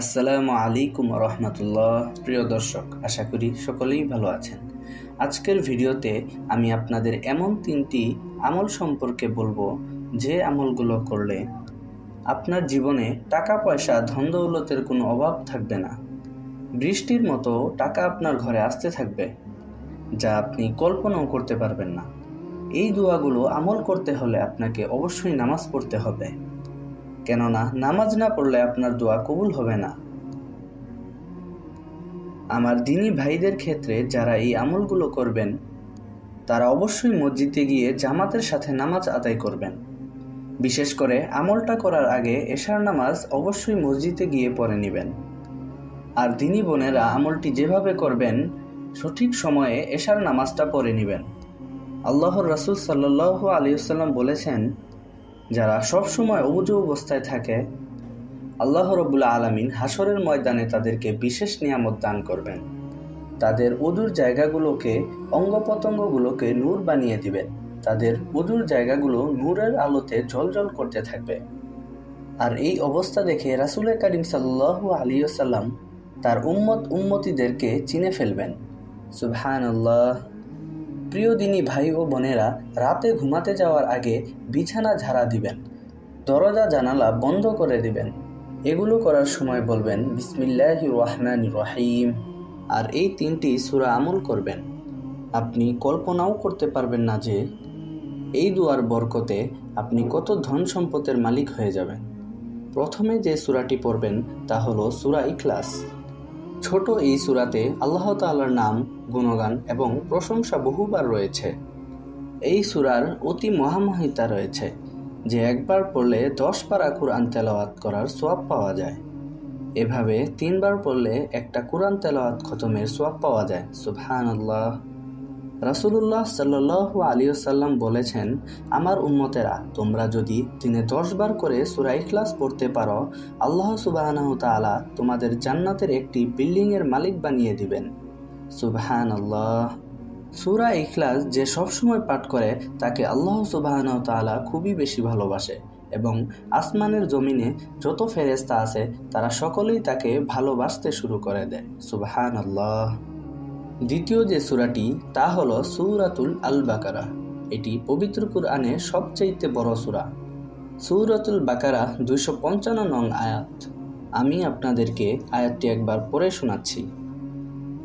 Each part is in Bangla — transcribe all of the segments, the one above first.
আসসালামু আলাইকুম রহমতুল্লাহ প্রিয় দর্শক, আশা করি সকলেই ভালো আছেন। আজকের ভিডিওতে আমি আপনাদের এমন তিনটি আমল সম্পর্কে বলব যে আমলগুলো করলে আপনার জীবনে টাকা পয়সা ধন দৌলতের কোনো অভাব থাকবে না। বৃষ্টির মতো টাকা আপনার ঘরে আসতে থাকবে, যা আপনি কল্পনাও করতে পারবেন না। এই দোয়াগুলো আমল করতে হলে আপনাকে অবশ্যই নামাজ পড়তে হবে। কেননা নামাজ না পড়লে আপনার দোয়া কবুল হবে না। আমার দিনী ভাইদের ক্ষেত্রে যারা এই আমলগুলো করবেন, তারা অবশ্যই মসজিদে গিয়ে জামাতের সাথে নামাজ আদায় করবেন। বিশেষ করে আমলটা করার আগে এশার নামাজ অবশ্যই মসজিদে গিয়ে পড়ে নেবেন। আর দিনী বোনেরা আমলটি যেভাবে করবেন, সঠিক সময়ে এশার নামাজটা পড়ে নেবেন। আল্লাহর রাসূল সাল্লাল্লাহু আলাইহি ওয়াসাল্লাম বলেছেন যারা সব সময় অবুজ অবস্থায় থাকে, আল্লাহ রবুল্লা আলমিন হাসরের ময়দানে তাদেরকে বিশেষ নিয়ামত দান করবেন। তাদের অদূর জায়গাগুলোকে অঙ্গ প্রত্যঙ্গগুলোকে নূর বানিয়ে দিবেন। তাদের অদূর জায়গাগুলো নূরের আলোতে ঝলঝল করতে থাকবে। আর এই অবস্থা দেখে রাসুলের করিম সাল্লাহ আলিয়াল্লাম তার উম্মত উম্মতিদেরকে চিনে ফেলবেন। সুবহান আল্লাহ প্রিয় দিনী ভাই ও বোনেরা রাতে ঘুমাতে যাওয়ার আগে বিছানা ঝাড়া দিবেন, দরজা জানালা বন্ধ করে দিবেন। এগুলো করার সময় বলবেন, বিসমিল্লাহ রহমান রহিম। আর এই তিনটি সুরা আমল করবেন। আপনি কল্পনাও করতে পারবেন না যে এই দুয়ার বরকতে আপনি কত ধন সম্পদের মালিক হয়ে যাবেন। প্রথমে যে সুরাটি পড়বেন তা হলো সুরা ইখলাস। ছোট এই সুরাতে আল্লাহ তাল্লার নাম, গুণগান এবং প্রশংসা বহুবার রয়েছে। এই সুরার অতি মহামহিতা রয়েছে যে একবার পড়লে দশ পারা কোরআন তেলাওয়াত করার সোয়াব পাওয়া যায়। এভাবে তিনবার পড়লে একটা কোরআন তেলাওয়াত খতমের সোয়াব পাওয়া যায়। সুবহান আল্লাহ রাসুলুল্লাহ সাল্লাহ আলিয়াল্লাম বলেছেন, আমার উন্মতেরা তোমরা যদি দিনে দশ বার করে সুরা ইখলাস পড়তে পারো, আল্লাহ সুবাহানাহ তালা তোমাদের জান্নাতের একটি বিল্ডিংয়ের মালিক বানিয়ে দিবেন। সুবহান আল্লাহ সুরা ইখলাস যে সবসময় পাঠ করে, তাকে আল্লাহ সুবাহানাহ তালা খুবই বেশি ভালোবাসে এবং আসমানের জমিনে যত ফেরেস্তা আছে, তারা সকলেই তাকে ভালোবাসতে শুরু করে দেয়। সুবহান আল্লাহ দ্বিতীয় যে সুরাটি, তা হল সুরাতুল আল বাকারা এটি পবিত্র কুরআনের সবচাইতে বড় সুরা। সুরাতুল বাকারা দুইশো পঞ্চান্ন নং আয়াত। আমি আপনাদেরকে আয়াতটি একবার পড়ে শোনাচ্ছি।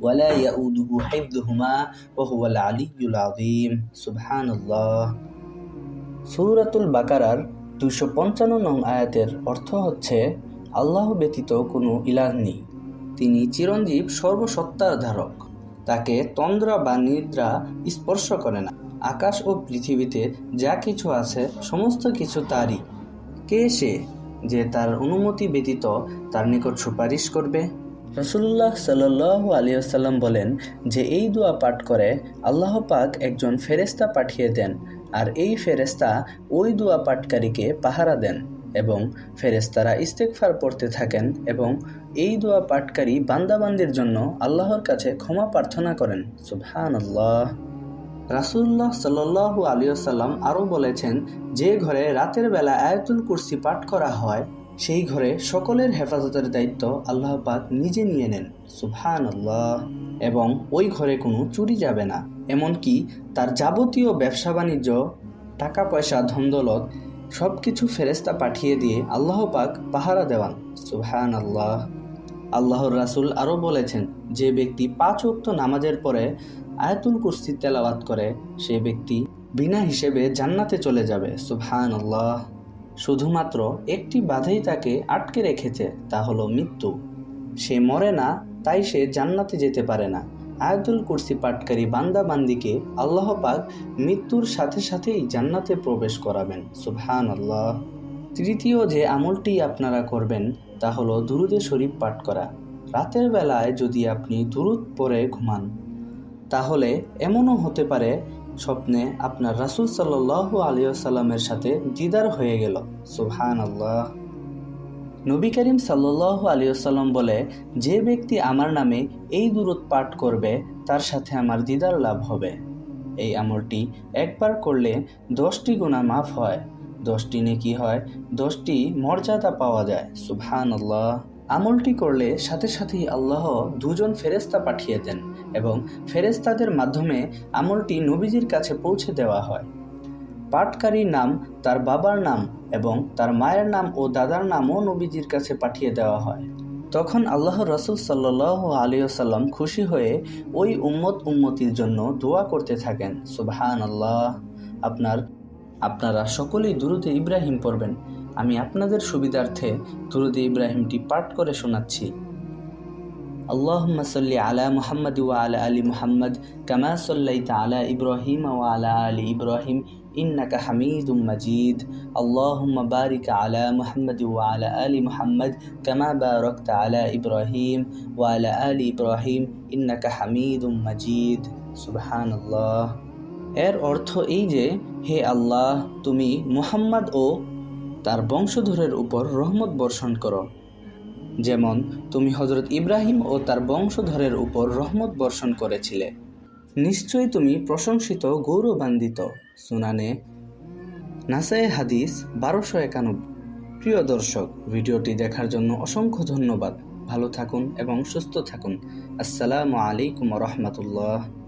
ওয়ালা ইয়াউদুহু হিফযুহুমা ওয়া হুয়াল আলিয়্যুল আযীম। সুবহানাল্লাহ। সূরাতুল বাকারার দুশো পঞ্চান্ন নং আয়াতের অর্থ হচ্ছে, আল্লাহ ব্যতীত কোনো ইলাহ নেই। তিনি চিরঞ্জীব সর্বসত্তার ধারক। তাকে তন্দ্রা বা নিদ্রা স্পর্শ করে না। আকাশ ও পৃথিবীতে যা কিছু আছে, সমস্ত কিছু তারই। কে সে যে তার অনুমতি ব্যতীত তার নিকট সুপারিশ করবে? রসুল্লাহ সাল্লাহ আলিয়াল্লাম বলেন যে এই দোয়া পাঠ করে আল্লাহ পাক একজন ফেরেস্তা পাঠিয়ে দেন আর এই ফেরেস্তা ওই দোয়া পাঠকারীকে পাহারা দেন এবং ফেরেস্তারা ইস্তেকফার পড়তে থাকেন এবং এই দোয়া পাঠকারী বান্দাবান্দির জন্য আল্লাহর কাছে ক্ষমা প্রার্থনা করেন। সুবহান আল্লাহ রাসুল্লাহ সাল্লু আলিয়াল্লাম আরও বলেছেন, যে ঘরে রাতের বেলা আয়াতুল কুরসি পাঠ করা হয় সেই ঘরে সকলের হেফাজতের দায়িত্ব আল্লাহ পাক নিজে নিয়ে নেন সুবহান আল্লাহ এবং ওই ঘরে কোনো চুরি যাবে না, এমনকি তার যাবতীয় ব্যবসা বাণিজ্য টাকা পয়সা ধন্দলত সব কিছু ফেরেস্তা পাঠিয়ে দিয়ে আল্লাহ পাক পাহারা দেওয়ান সুবহান আল্লাহ আল্লাহর রাসুল আরও বলেছেন, যে ব্যক্তি পাঁচ ওক্ত নামাজের পরে আয়াতুল কুস্তি তেলাওয়াত করে, সে ব্যক্তি বিনা হিসেবে জান্নাতে চলে যাবে সুবহান আল্লাহ শুধুমাত্র একটি বাধাই তাকে আটকে রেখেছে, তা হলো মৃত্যু। সে মরে না, তাই সে জান্নাতে যেতে পারে না। আয়াতুল কুরসি পাটকারী বান্দা বান্দিকে আল্লাহ পাক মৃত্যুর সাথে সাথেই জান্নাতে প্রবেশ করাবেন। সুবহান আল্লাহ তৃতীয় যে আমলটি আপনারা করবেন, তা হলো দুরুদে শরীফ পাঠ করা। রাতের বেলায় যদি আপনি দুরুদ পরে ঘুমান, তাহলে এমনও হতে পারে স্বপ্নে আপনার রাসুল সাল্লাহ আলিয়াল্লামের সাথে দিদার হয়ে গেল। সুবহান আল্লাহ নবী করিম সাল্লাহ আলিয়াল্লাম বলে, যে ব্যক্তি আমার নামে এই দূরত পাঠ করবে, তার সাথে আমার দিদার লাভ হবে। এই আমলটি একবার করলে দশটি গুণা মাফ হয়, দশটি নেকি হয়, দশটি মর্যাদা পাওয়া যায়। সুবহান আল্লাহ আমলটি করলে সাথে সাথেই আল্লাহ দুজন ফেরেস্তা পাঠিয়ে দেন। এবং ফেরেস্তাদের মাধ্যমে আমলটি নবীজির কাছে পৌঁছে দেওয়া হয়। পাঠকারীর নাম, তার বাবার নাম এবং তার মায়ের নাম ও দাদার নামও নবীজির কাছে পাঠিয়ে দেওয়া হয়। তখন আল্লাহ রসুল সাল্লাহ আলিয়াল্লাম খুশি হয়ে ওই উম্মত উম্মতির জন্য দোয়া করতে থাকেন সুবহান আল্লাহ আপনার, আপনারা সকলেই দুরুদে ইব্রাহিম পড়বেন। আমি আপনাদের সুবিধার্থে দুরুদে ইব্রাহিমটি পাঠ করে শোনাচ্ছি। اللهم صل على محمد وعلى آل محمد كما صليت على إبراهيم وعلى آل إبراهيم إنك حميد مجيد اللهم بارك على محمد وعلى آل محمد كما باركت على إبراهيم وعلى آل إبراهيم إنك حميد مجيد سبحان الله এর অর্থ এই যে হে আল্লাহ তুমি মুহাম্মদ ও তার বংশধরের উপর রহমত বর্ষণ করো যেমন, তুমি হজরত ইব্রাহিম ও তার বংশধরের উপর রহমত বর্ষণ করেছিলে। নিশ্চয়ই তুমি প্রশংসিত, গৌরবান্বিত। সুনানে নাসায়ে হাদিস বারোশো একানব্বই। প্রিয় দর্শক, ভিডিওটি দেখার জন্য অসংখ্য ধন্যবাদ। ভালো থাকুন এবং সুস্থ থাকুন। আসসালামু আলাইকুম রহমতুল্লাহ।